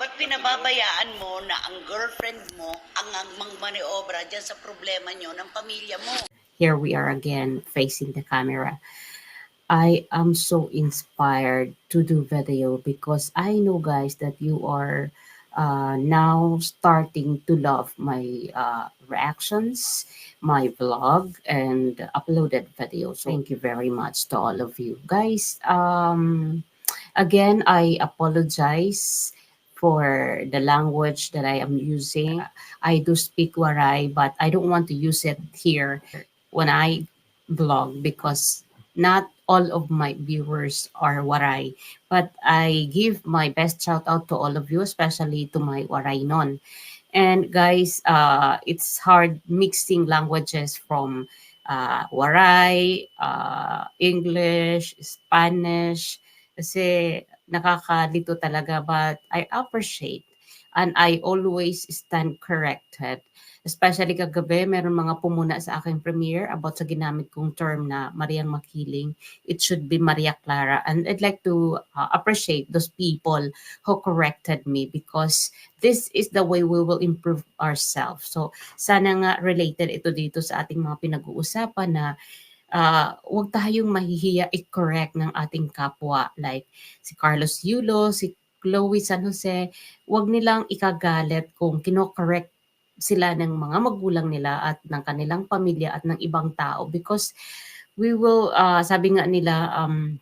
Ba't pinababayaan mo na ang girlfriend mo ang ang mangmaniobra dyan sa problema nyo ng pamilya mo? here we are again facing the camera. I am so inspired to do video because I know, guys, that you are uh, now starting to love my uh, reactions, my vlog, and uploaded videos. Thank you very much to all of you, guys. Um, again, I apologize for the language that I am using. I do speak Waray, but I don't want to use it here when I blog because not all of my viewers are Waray. But I give my best shout out to all of you, especially to my Waray non. And guys, uh, it's hard mixing languages from uh, uh, English, Spanish, kasi nakakalito talaga. But I appreciate and I always stand corrected Especially kagabi, meron mga pumuna sa aking premiere about sa ginamit kong term na Mariang Makiling. It should be Maria Clara. And I'd like to uh, appreciate those people who corrected me because this is the way we will improve ourselves. So sana nga related ito dito sa ating mga pinag-uusapan na uh, huwag tayong mahihiya i-correct ng ating kapwa. Like si Carlos Yulo, si Chloe San Jose, huwag nilang ikagalit kung kino-correct sila ng mga magulang nila at ng kanilang pamilya at ng ibang tao because we will uh, sabi nga nila um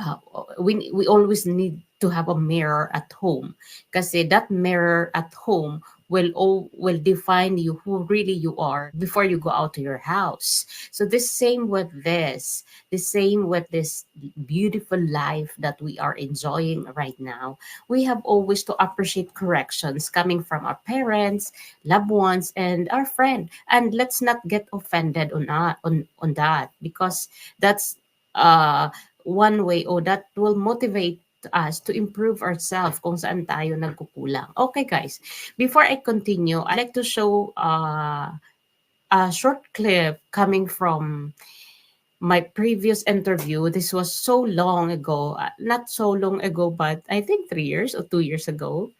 uh, we we always need to have a mirror at home kasi that mirror at home will all will define you who really you are before you go out to your house. So the same with this the same with this beautiful life that we are enjoying right now. We have always to appreciate corrections coming from our parents loved ones and our friend. And let's not get offended on that on on that because that's uh one way or that will motivate us to improve ourselves kung saan tayo nagkukulang. Okay guys, before I continue, I'd like to show uh, a short clip coming from my previous interview. This was so long ago, uh, not so long ago, but I think three years or two years ago,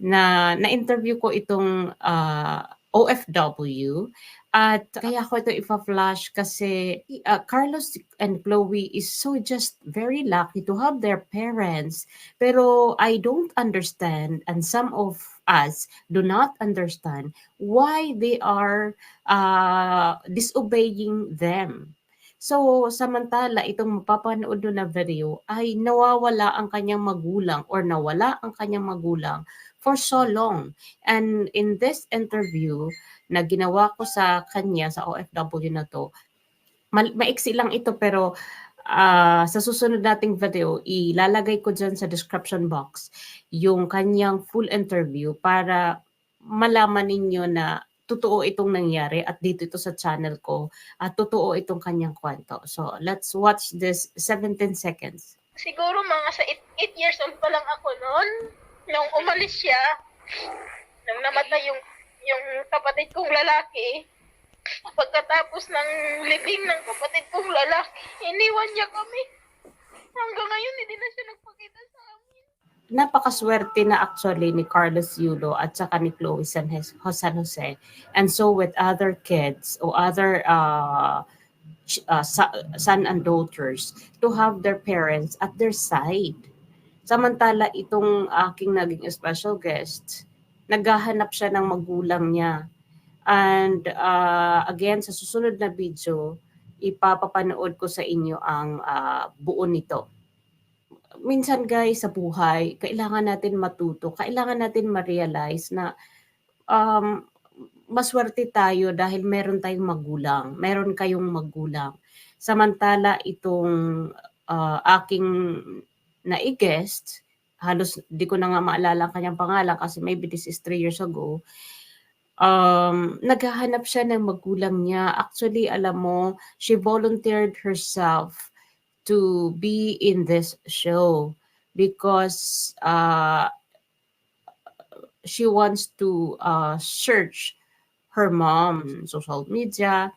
na na-interview ko itong uh, OFW at kaya ko ito ipa-flash kasi uh, Carlos and Chloe is so just very lucky to have their parents. Pero I don't understand and some of us do not understand why they are uh, disobeying them. So, samantala, itong mapapanood doon na video ay nawawala ang kanyang magulang or nawala ang kanyang magulang for so long. And in this interview, na ginawa ko sa kanya, sa OFW na to, ma- maiksi lang ito pero uh, sa susunod nating video, ilalagay ko dyan sa description box yung kanyang full interview para malaman ninyo na totoo itong nangyari at dito ito sa channel ko at totoo itong kanyang kwento. So, let's watch this 17 seconds. Siguro mga sa 8 years old pa lang ako noon, nung umalis siya, nung namatay yung yung kapatid kong lalaki, pagkatapos ng libing ng kapatid kong lalaki, iniwan niya kami. Hanggang ngayon, hindi na siya nagpakita sa. Napakaswerte na actually ni Carlos Yulo at saka ni Chloe San Jose. And so with other kids or other uh, uh, son and daughters to have their parents at their side. Samantala itong aking naging special guest, naghahanap siya ng magulang niya. And uh, again, sa susunod na video, ipapapanood ko sa inyo ang uh, buo nito. Minsan guys, sa buhay, kailangan natin matuto, kailangan natin ma-realize na um, maswerte tayo dahil meron tayong magulang, meron kayong magulang. Samantala itong uh, aking na-guest, halos di ko na nga maalala ang kanyang pangalan kasi maybe this is three years ago, um, naghahanap siya ng magulang niya. Actually, alam mo, she volunteered herself to be in this show because uh, she wants to uh, search her mom social media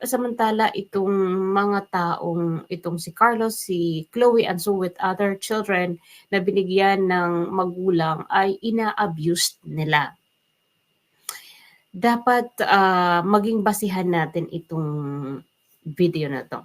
Samantala itong mga taong itong si Carlos, si Chloe and so with other children na binigyan ng magulang ay ina-abuse nila. Dapat ah, maging basihan natin itong video na to.